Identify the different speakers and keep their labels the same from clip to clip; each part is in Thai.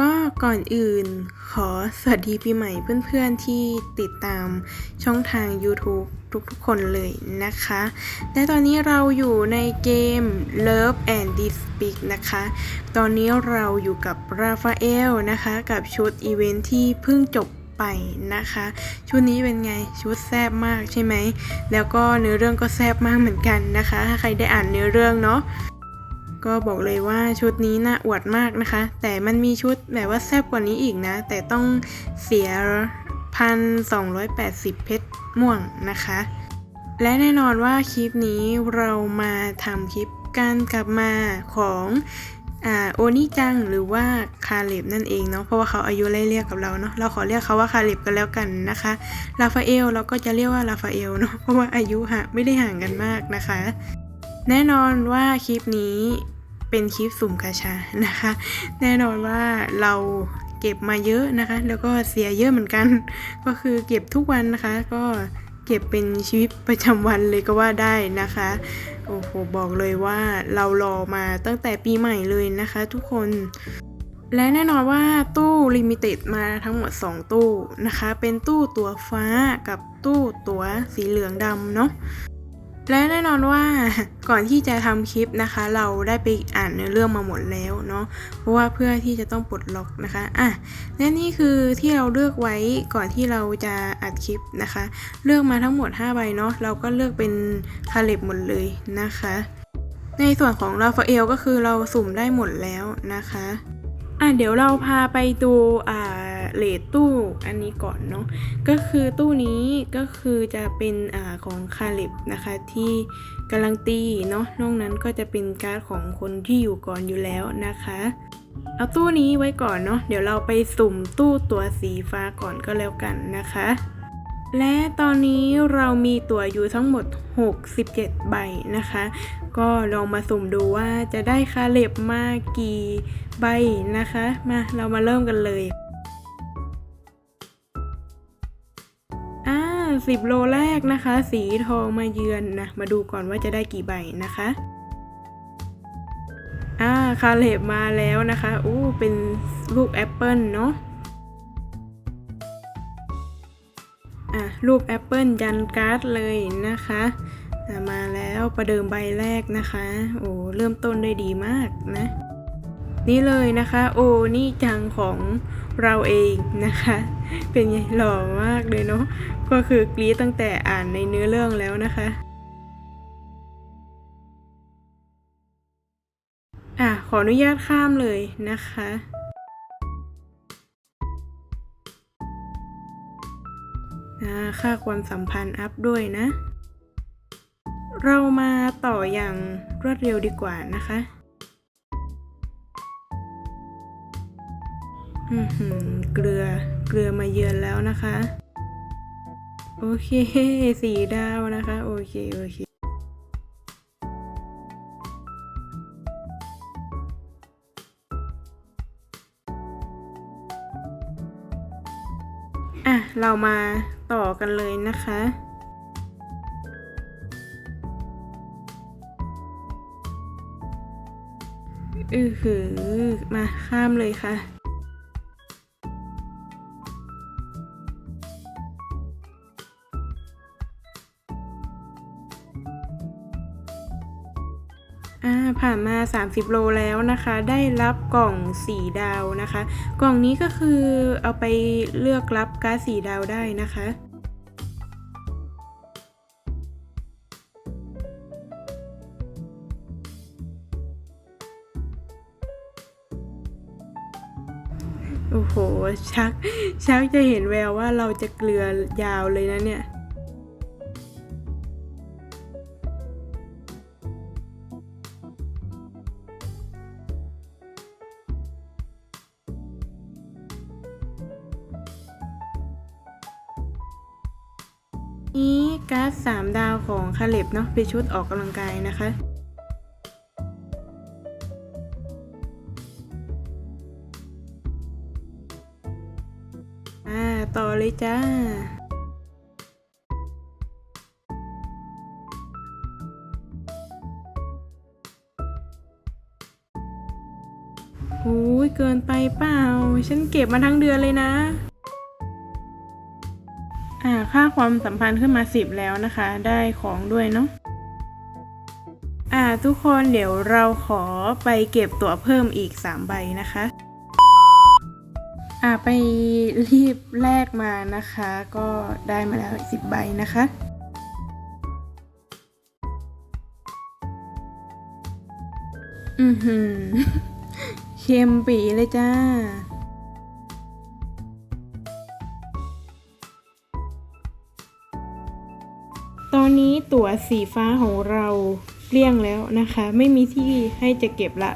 Speaker 1: ก็ก่อนอื่นขอสวัสดีปีใหม่เพื่อนๆที่ติดตามช่องทาง YouTube ทุกๆคนเลยนะคะ และตอนนี้เราอยู่ในเกม Love and Dispik นะคะ ตอนนี้เราอยู่กับราฟาเอลนะคะ กับชุดอีเวนท์ที่เพิ่งจบไปนะคะ ชุดนี้เป็นไงชุดแซบมากใช่ไหม แล้วก็เนื้อเรื่องก็แซบมากเหมือนกันนะคะ ถ้าใครได้อ่านเนื้อเรื่องเนาะ ก็บอกเลยว่าชุดนี้น่าอวดมากนะคะ แต่มันมีชุดแบบว่าแซ่บกว่านี้อีกนะ แต่ต้องเสียพันสองเพชรม่วงนะคะ และแน่นอนว่าคลิปนี้เรามาทำคลิปการกลับมาของอโอนิจังหรือว่าคาเล็บนั่นเองเนาะเพราะว่าเขาอายุไล่เรียกกับเราเนาะเราขอเรียกเขาว่าคาเล็บกันแล้วกันนะคะลาฟาเอลเราก็จะเรียกว่าลาฟาเอลเนาะเพราะว่าอายุห่างไม่ได้ห่างกันมากนะคะ แน่นอนว่าคลิปนี้ เป็นคลิปสุ่มกาชานะคะ แน่นอนว่าเราเก็บมาเยอะนะคะ แล้วก็เสียเยอะเหมือนกัน ก็คือเก็บทุกวันนะคะ ก็เก็บเป็นชีวิตประจำวันเลยก็ว่าได้นะคะ โอ้โหบอกเลยว่าเรารอมาตั้งแต่ปีใหม่เลยนะคะ ทุกคนและแน่นอนว่าตู้ลิมิเต็ดมาทั้งหมด 2 ตู้นะคะ เป็นตู้ตัวฟ้ากับตู้ตัวสีเหลืองดำเนาะ และแน่นอนว่าก่อนที่จะทำคลิปนะคะ เราได้ไปอ่านเนื้อเรื่องมาหมดแล้วเนาะเพราะว่าเพื่อที่จะต้องปลดล็อกนะคะอะและนี่คือที่เราเลือกไว้ก่อนที่เราจะอัดคลิปนะคะ เลือกมาทั้งหมด5ใบเนาะเราก็เลือกเป็นคาเล็บหมดเลยนะคะ ในส่วนของราฟาเอลก็คือเราสุ่มได้หมดแล้วนะคะอะเดี๋ยวเราพาไปดูอ่า เลทตู้อันนี้ก่อนเนาะก็คือตู้นี้ก็คือจะเป็นอ่าของคาลิบนะคะที่กำลังตีเนาะนอกนั้นก็จะเป็นการ์ดของคนที่อยู่ก่อนอยู่แล้วนะคะ เอาตู้นี้ไว้ก่อนเนาะเดี๋ยวเราไปสุ่มตู้ตัวสีฟ้าก่อนก็แล้วกันนะคะ และตอนนี้เรามีตัวอยู่ทั้งหมด 67 ใบนะคะ ก็ลองมาสุ่มดูว่าจะได้คาเล็บมากี่ใบนะคะ มาเรามาเริ่มกันเลย อ่าสิบโลแรกนะคะ สีทองมาเยือนนะ มาดูก่อนว่าจะได้กี่ใบนะคะอ่าคาเล็บมาแล้วนะคะอู้เป็นลูกแอปเปิลเนาะอะรูปแอปเปิลยันการ์ดเลยนะคะมาแล้วประเดิมใบแรกนะคะ โอ้เริ่มต้นได้ดีมากนะ นี่เลยนะคะโอ้นี่จังของเราเองนะคะ เป็นไงหล่อมากเลยเนาะก็คือกรี๊ดตั้งแต่อ่านในเนื้อเรื่องแล้วนะคะอะขออนุญาตข้ามเลยนะคะอ่าค่าความสัมพันธ์อัพด้วยนะ เรามาต่ออย่างรวดเร็วดีกว่านะคะ เกลือเกลือมาเยือนแล้วนะคะ โอเคสีดาวนะคะ โอเค โอเคอะ เรามาต่อกันเลยนะคะ อือหือ มาข้ามเลยค่ะ ผ่านมา 30 โลแล้วนะคะ ได้รับกล่องสีดาวนะคะ กล่องนี้ก็คือเอาไปเลือกรับการ์ดสีดาวได้นะคะโอ้โห ชัก ชักจะเห็นแววว่าเราจะเกลือยาวเลยนะเนี่ย นี้การ์ดสามดาวของคาเล็บเนาะเป็นชุดออกกำลังกายนะคะอ่าต่อเลยจ้าหูยเกินไปเปล่า ฉันเก็บมาทั้งเดือนเลยนะ อ่าค่าความสัมพันธ์ขึ้นมาสิบแล้วนะคะ ได้ของด้วยเนาะอ่าทุกคนเดี๋ยวเราขอไปเก็บตั๋วเพิ่มอีก 3 ใบนะคะ อ่าไปรีบแลกมานะคะ ก็ได้มาแล้วสิบใบนะคะอือหือเค็มปีเลยจ้า ตั๋วสีฟ้าของเราเกลี้ยงแล้วนะคะ ไม่มีที่ให้จะเก็บละ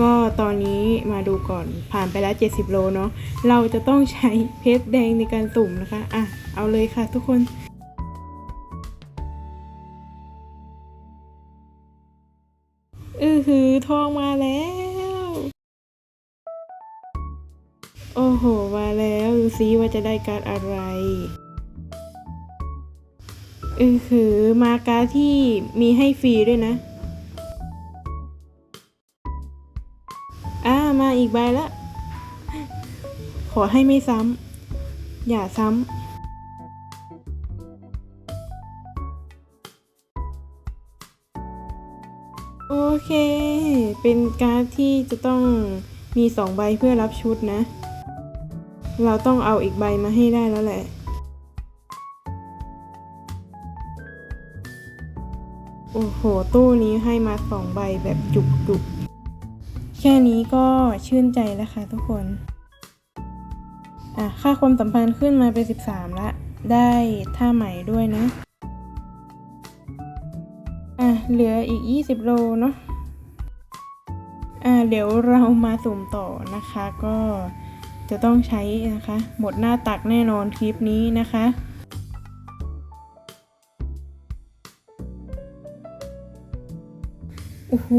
Speaker 1: ก็ตอนนี้มาดูก่อนผ่านไปแล้ว 70 โลเนาะเราจะต้องใช้เพชรแดงในการสุ่มนะคะ อะ เอาเลยค่ะทุกคนอือหือทองมาแล้ว โอ้โห มาแล้วดูซิว่าจะได้การอะไร อือหือมาการดที่มีให้ฟรีด้วยนะอ่ามาอีกใบละ ขอให้ไม่ซ้ำ อย่าซ้ำโอเค เป็นการ์ดที่จะต้องมีสองใบเพื่อรับชุดนะ เราต้องเอาอีกใบมาให้ได้แล้วแหละ โอ้โห ตู้นี้ให้มาสองใบแบบจุกๆ แค่นี้ก็ชื่นใจแล้วค่ะทุกคน อะ ค่าความสัมพันธ์ขึ้นมาเป็น 13 ละ ได้ท่าใหม่ด้วยนะ อะ เหลืออีก 20 โลเนาะ อ่าเดี๋ยวเรามาสุ่มต่อนะคะ ก็จะต้องใช้นะคะ หมดหน้าตักแน่นอนคลิปนี้นะคะ โอ้โห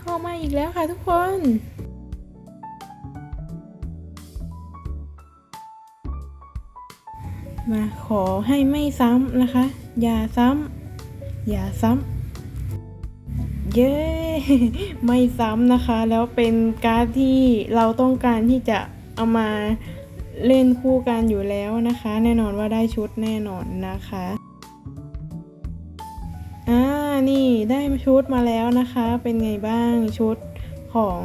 Speaker 1: เข้ามาอีกแล้วค่ะทุกคนมาขอให้ไม่ซ้ำนะคะ อย่าซ้ำอย่าซ้ำเย้ ไม่ซ้ำนะคะ แล้วเป็นการ์ดที่เราต้องการที่จะเอามาเล่นคู่กันอยู่แล้วนะคะ แน่นอนว่าได้ชุดแน่นอนนะคะ นี่ได้ชุดมาแล้วนะคะ เป็นไงบ้างชุดของ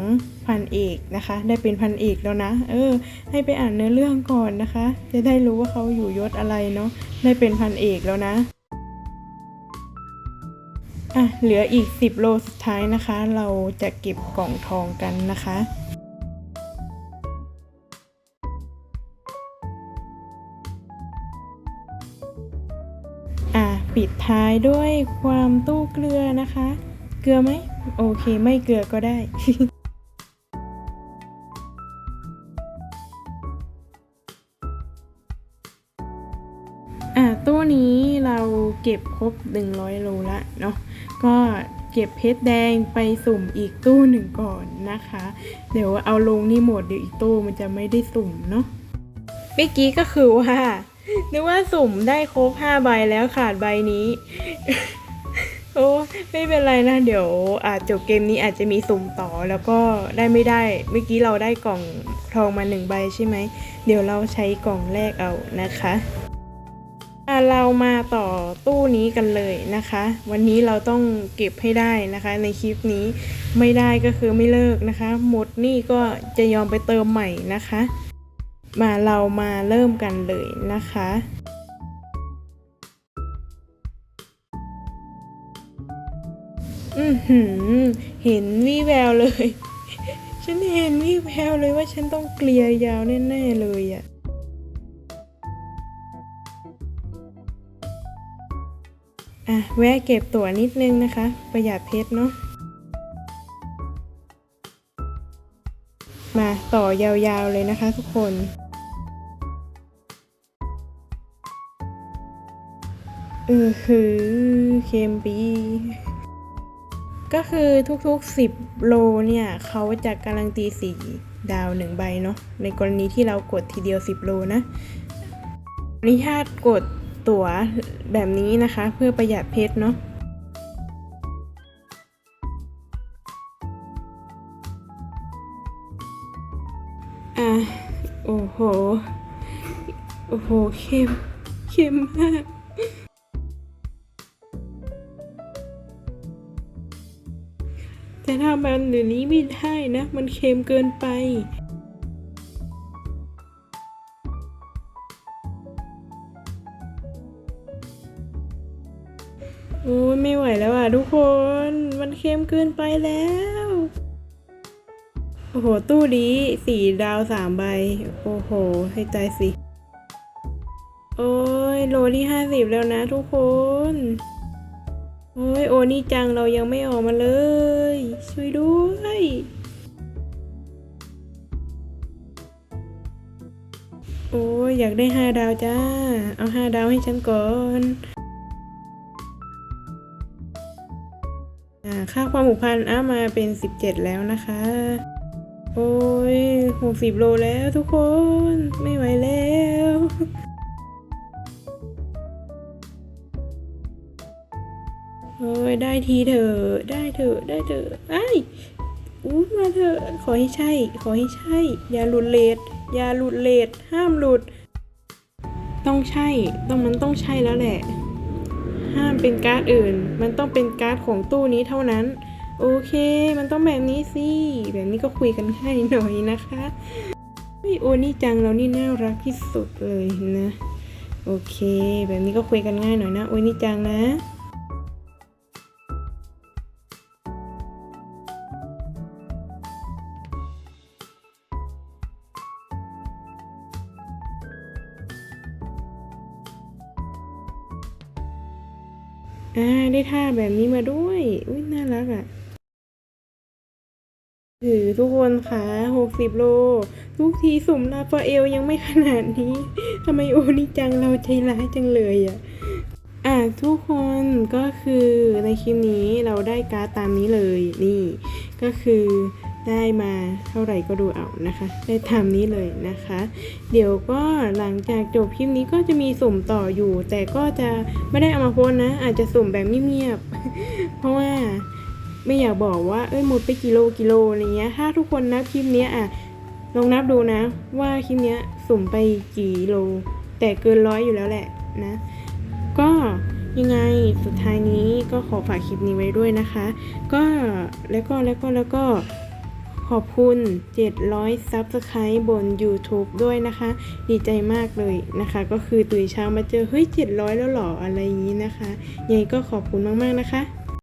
Speaker 1: พันเอกนะคะ ได้เป็นพันเอกแล้วนะ เออ ให้ไปอ่านเนื้อเรื่องก่อนนะคะ จะได้รู้ว่าเขาอยู่ยศอะไรเนาะได้เป็นพันเอกแล้วนะอะเหลืออีก 10 โลสุดท้ายนะคะ เราจะเก็บกล่องทองกันนะคะ ปิดท้ายด้วยความตู้เกลือนะคะ เกลือไหมโอเค ไม่เกลือก็ได้อะตู้นี้เราเก็บครบ 100 โลละเนาะก็เก็บเพชรแดงไปสุ่มอีกตู้หนึ่งก่อนนะคะ เดี๋ยวเอาลงนี่หมดเดี๋ยวอีกตู้มันจะไม่ได้สุ่มเนาะเมื่อกี้ก็คือว่า นึกว่าสุ่มได้ครบ5ใบแล้วขาดใบนี้ โอ้ไม่เป็นไรนะ เดี๋ยวอาจจบเกมนี้อาจจะมีสุ่มต่อแล้วก็ได้ไม่ได้ เมื่อกี้เราได้กล่องทองมาหนึ่งใบใช่ไหม เดี๋ยวเราใช้กล่องแรกเอานะคะอะเรามาต่อตู้นี้กันเลยนะคะ วันนี้เราต้องเก็บให้ได้นะคะ ในคลิปนี้ไม่ได้ก็คือไม่เลิกนะคะ หมดนี่ก็จะยอมไปเติมใหม่นะคะ มาเรามาเริ่มกันเลยนะคะ อือหือ เห็นวี่แววเลย ฉันเห็นวี่แววเลยว่าฉันต้องเกลียยาวแน่ๆเลยอะอะ แวะเก็บตั๋วนิดนึงนะคะ ประหยัดเพชรเนาะมาต่อยาวๆเลยนะคะทุกคน เออคือเคมปี ก็คือทุกๆ 10 โลเนี่ย เขาจะการันตีสีดาวหนึ่งใบเนาะในกรณีที่เรากดทีเดียว 10 โลนะอนุญาตกดตั๋วแบบนี้นะคะ เพื่อประหยัดเพชรเนาะอะโอ้โห โอ้โห เข้ม เข้มมาก แต่ถ้ามันเดี๋ยวนี้ไม่ได้นะ มันเค็มเกินไปโอ้ยไม่ไหวแล้วอะทุกคน มันเค็มเกินไปแล้ว โอ้โห ตู้นี้สี่ดาวสามใบ โอ้โห ให้ใจสิ โอ้ยโลที่ห้าสิบแล้วนะทุกคน โอ้ยโอนี่จังเรายังไม่ออกมาเลย ช่วยด้วย โอ้ยอยากได้ห้าดาวจ้า เอาห้าดาวให้ฉันก่อนอ่าค่าความผูกพันอ้ามาเป็นสิบเจ็ดแล้วนะคะ โอ้ยหกสิบโลแล้วทุกคน ไม่ไหวแล้ว โอ้ยได้ทีเถอะ ได้เถอะ ได้เถอะไอ้อู้มาเถอะ ขอให้ใช่ ขอให้ใช่ อย่าหลุดเลทอย่าหลุดเลทห้ามหลุด ต้องใช่ ต้องมันต้องใช่แล้วแหละ ห้ามเป็นการ์ดอื่น มันต้องเป็นการ์ดของตู้นี้เท่านั้น โอเค มันต้องแบบนี้สิ แบบนี้ก็คุยกันง่ายหน่อยนะคะเฮ้ยโอนี่จังเรานี่น่ารักที่สุดเลยนะ โอเค แบบนี้ก็คุยกันง่ายหน่อยนะ โอนี่จังนะ อ่าได้ท่าแบบนี้มาด้วย อุ้ยน่ารักอะถือทุกคนค่ะหกสิบโล ทุกทีสุ่มลาฟาเอลยังไม่ขนาดนี้ทำไมโอนี่จังเราใจร้ายจังเลยอะอะทุกคนก็คือในคลิปนี้เราได้การ์ดตามนี้เลย นี่ ก็คือ ได้มาเท่าไหร่ก็ดูเอานะคะ ได้ตามนี้เลยนะคะ เดี๋ยวก็หลังจากจบคลิปนี้ก็จะมีสุ่มต่ออยู่ แต่ก็จะไม่ได้เอามาโพสนะ อาจจะสุ่มแบบเงียบๆเพราะว่าไม่อยากบอกว่าเอ้ยหมดไปกิโลกิโลอะไรเงี้ยถ้าทุกคนนับคลิปนี้อะลองนับดูนะ ว่าคลิปนี้สุ่มไปกี่โล แต่เกินร้อยอยู่แล้วแหละนะ ก็ยังไงสุดท้ายนี้ก็ขอฝากคลิปนี้ไว้ด้วยนะคะ ก็แล้วก็แล้วก็แล้วก็ ขอบคุณ 700 Subscribe บน YouTube ด้วยนะคะ ดีใจมากเลยนะคะ ก็คือตื่นเช้ามาเจอ เฮ้ย 700 แล้วหรอ อะไรอย่างนี้นะคะยังไงก็ขอบคุณมาก ๆ นะคะ